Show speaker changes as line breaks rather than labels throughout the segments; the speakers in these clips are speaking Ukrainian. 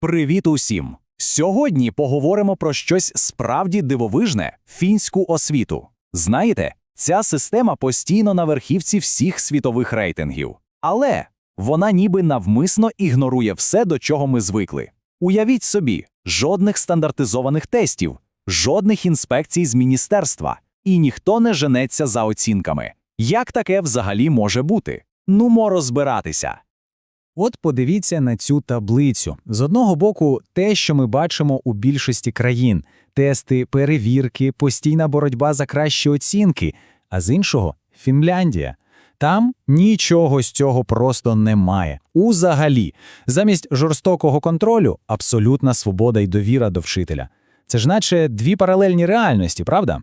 Привіт усім! Сьогодні поговоримо про щось справді дивовижне фінську освіту. Знаєте, ця система постійно на верхівці всіх світових рейтингів. Але вона ніби навмисно ігнорує все, до чого ми звикли. Уявіть собі, жодних стандартизованих тестів, жодних інспекцій з міністерства, і ніхто не женеться за оцінками. Як таке взагалі може бути? Нумо розбиратися.
От подивіться на цю таблицю. З одного боку, те, що ми бачимо у більшості країн: тести, перевірки, постійна боротьба за кращі оцінки, а з іншого Фінляндія. Там нічого з цього просто немає. Узагалі, замість жорстокого контролю абсолютна свобода і довіра до вчителя. Це ж наче дві паралельні реальності, правда?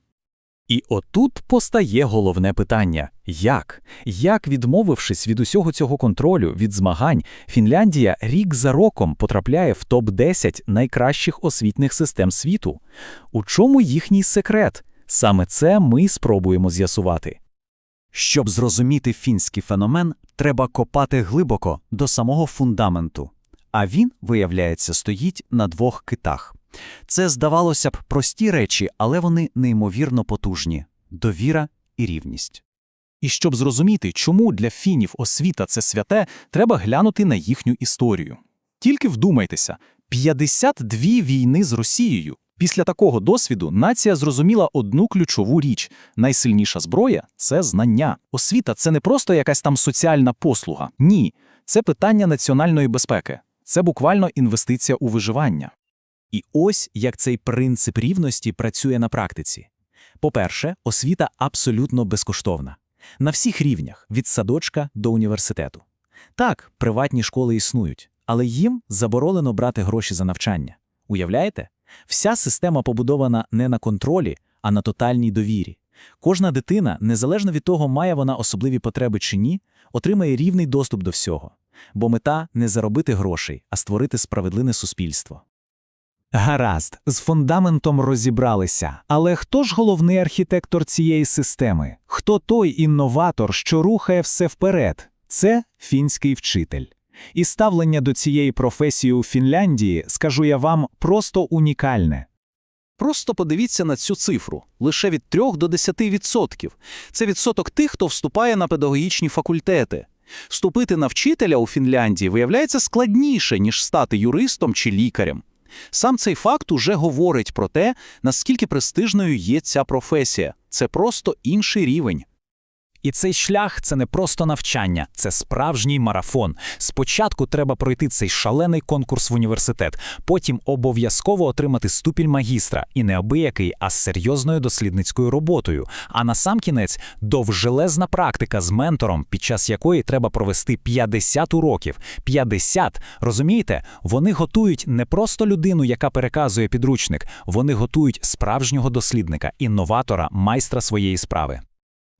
І отут постає головне питання: як? Як, відмовившись від усього цього контролю, від змагань, Фінляндія рік за роком потрапляє в топ-10 найкращих освітних систем світу? У чому їхній секрет? Саме це ми спробуємо з'ясувати.
Щоб зрозуміти фінський феномен, треба копати глибоко до самого фундаменту. А він, виявляється, стоїть на двох китах. Це, здавалося б, прості речі, але вони неймовірно потужні довіра і рівність.
І щоб зрозуміти, чому для фінів освіта це святе, треба глянути на їхню історію. Тільки вдумайтеся, 52 війни з Росією. Після такого досвіду нація зрозуміла одну ключову річ: найсильніша зброя це знання. Освіта це не просто якась там соціальна послуга. Ні, це питання національної безпеки. Це буквально інвестиція у виживання.
І ось як цей принцип рівності працює на практиці. По-перше, освіта абсолютно безкоштовна. На всіх рівнях, від садочка до університету. Так, приватні школи існують, але їм заборонено брати гроші за навчання. Уявляєте? Вся система побудована не на контролі, а на тотальній довірі. Кожна дитина, незалежно від того, має вона особливі потреби чи ні, отримає рівний доступ до всього. Бо мета не заробити грошей, а створити справедливе суспільство.
Гаразд, з фундаментом розібралися. Але хто ж головний архітектор цієї системи? Хто той інноватор, що рухає все вперед? Це фінський вчитель. І ставлення до цієї професії у Фінляндії, скажу я вам, просто унікальне.
Просто подивіться на цю цифру лише від 3 до 10%. Це відсоток тих, хто вступає на педагогічні факультети. Вступити на вчителя у Фінляндії виявляється складніше, ніж стати юристом чи лікарем. Сам цей факт уже говорить про те, наскільки престижною є ця професія. Це просто інший рівень.
І цей шлях це не просто навчання, це справжній марафон. Спочатку треба пройти цей шалений конкурс в університет, потім обов'язково отримати ступінь магістра, і не абиякий, а з серйозною дослідницькою роботою. А на сам кінець довжелезна практика з ментором, під час якої треба провести 50 уроків. 50, розумієте, вони готують не просто людину, яка переказує підручник, вони готують справжнього дослідника, інноватора, майстра своєї справи.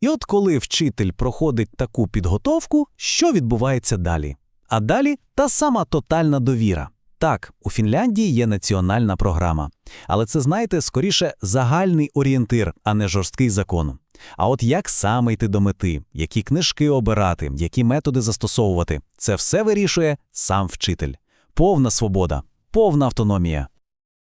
І от коли вчитель проходить таку підготовку, що відбувається далі? А далі та сама тотальна довіра. Так, у Фінляндії є національна програма, але це, знаєте, скоріше загальний орієнтир, а не жорсткий закон. А от як саме йти до мети, які книжки обирати, які методи застосовувати, це все вирішує сам вчитель. Повна свобода, повна автономія.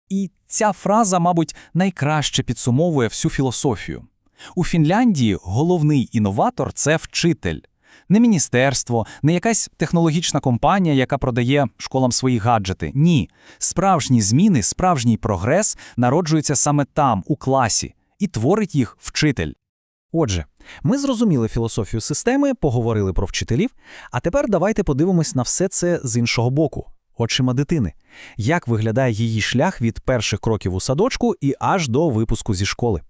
І ця фраза, мабуть, найкраще підсумовує всю філософію. У Фінляндії головний інноватор це вчитель. Не міністерство, не якась технологічна компанія, яка продає школам свої гаджети. Ні, справжні зміни, справжній прогрес народжуються саме там, у класі, і творить їх вчитель.
Отже, ми зрозуміли філософію системи, поговорили про вчителів, а тепер давайте подивимось на все це з іншого боку, очима дитини. Як виглядає її шлях від перших кроків у садочку і аж до випуску зі школи?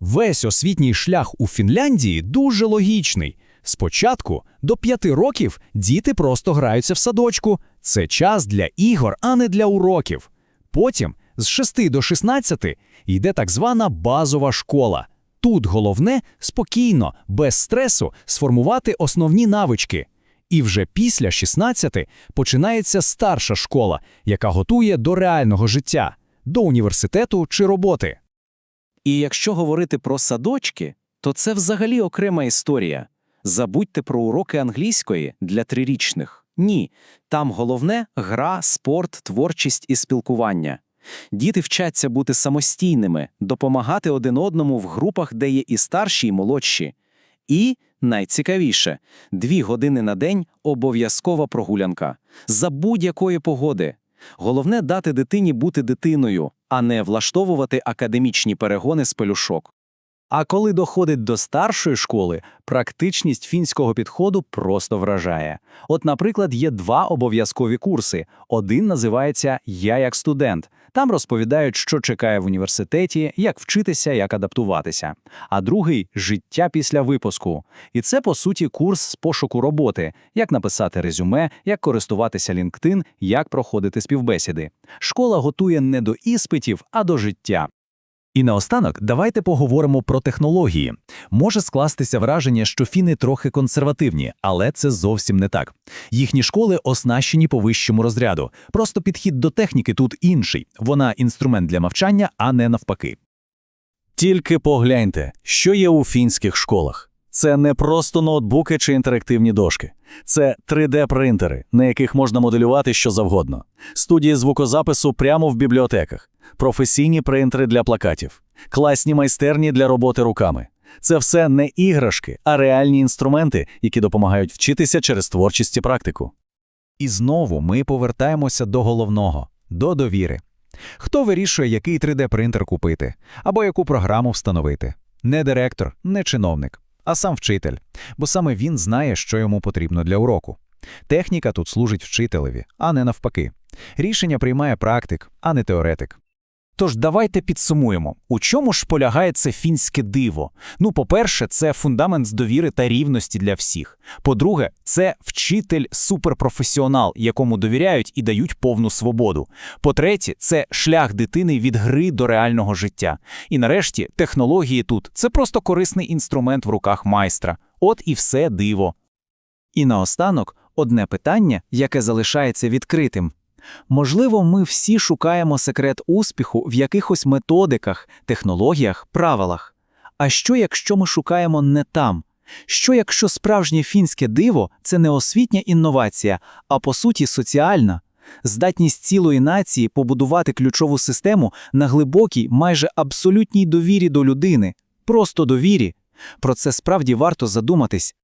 Весь освітній шлях у Фінляндії дуже логічний. Спочатку до п'яти років діти просто граються в садочку. Це час для ігор, а не для уроків. Потім з 6 до 16 йде так звана базова школа. Тут головне спокійно, без стресу сформувати основні навички. І вже після 16 починається старша школа, яка готує до реального життя, до університету чи роботи.
І якщо говорити про садочки, то це взагалі окрема історія. Забудьте про уроки англійської для трирічних. Ні, там головне гра, спорт, творчість і спілкування. Діти вчаться бути самостійними, допомагати один одному в групах, де є і старші, і молодші. І, найцікавіше, дві години на день обов'язкова прогулянка. За будь-якої погоди. Головне дати дитині бути дитиною, а не влаштовувати академічні перегони з пелюшок.
А коли доходить до старшої школи, практичність фінського підходу просто вражає. От, наприклад, є два обов'язкові курси. Один називається Я як студент. Там розповідають, що чекає в університеті, як вчитися, як адаптуватися. А другий життя після випуску. І це, по суті, курс з пошуку роботи, як написати резюме, як користуватися LinkedIn, як проходити співбесіди. Школа готує не до іспитів, а до життя.
І наостанок давайте поговоримо про технології. Може скластися враження, що фіни трохи консервативні, але це зовсім не так. Їхні школи оснащені по вищому розряду. Просто підхід до техніки тут інший. Вона інструмент для навчання, а не навпаки.
Тільки погляньте, що є у фінських школах. Це не просто ноутбуки чи інтерактивні дошки. Це 3D-принтери, на яких можна моделювати що завгодно. Студії звукозапису прямо в бібліотеках, професійні принтери для плакатів, класні майстерні для роботи руками. Це все не іграшки, а реальні інструменти, які допомагають вчитися через творчість і практику.
І знову ми повертаємося до головного до довіри. Хто вирішує, який 3D-принтер купити або яку програму встановити? Не директор, не чиновник, а сам вчитель, бо саме він знає, що йому потрібно для уроку. Техніка тут служить вчителеві, а не навпаки. Рішення приймає практик, а не теоретик.
Тож давайте підсумуємо, у чому ж полягає це фінське диво. Ну, по-перше, це фундамент з довіри та рівності для всіх. По-друге, це вчитель суперпрофесіонал, якому довіряють і дають повну свободу. По-третє, це шлях дитини від гри до реального життя. І нарешті, технології тут це просто корисний інструмент в руках майстра. От і все диво.
І наостанок одне питання, яке залишається відкритим. Можливо, ми всі шукаємо секрет успіху в якихось методиках, технологіях, правилах. А що, якщо ми шукаємо не там? Що, якщо справжнє фінське диво це не освітня інновація, а по суті соціальна? Здатність цілої нації побудувати ключову систему на глибокій, майже абсолютній довірі до людини, просто довірі. Про це справді варто задуматись,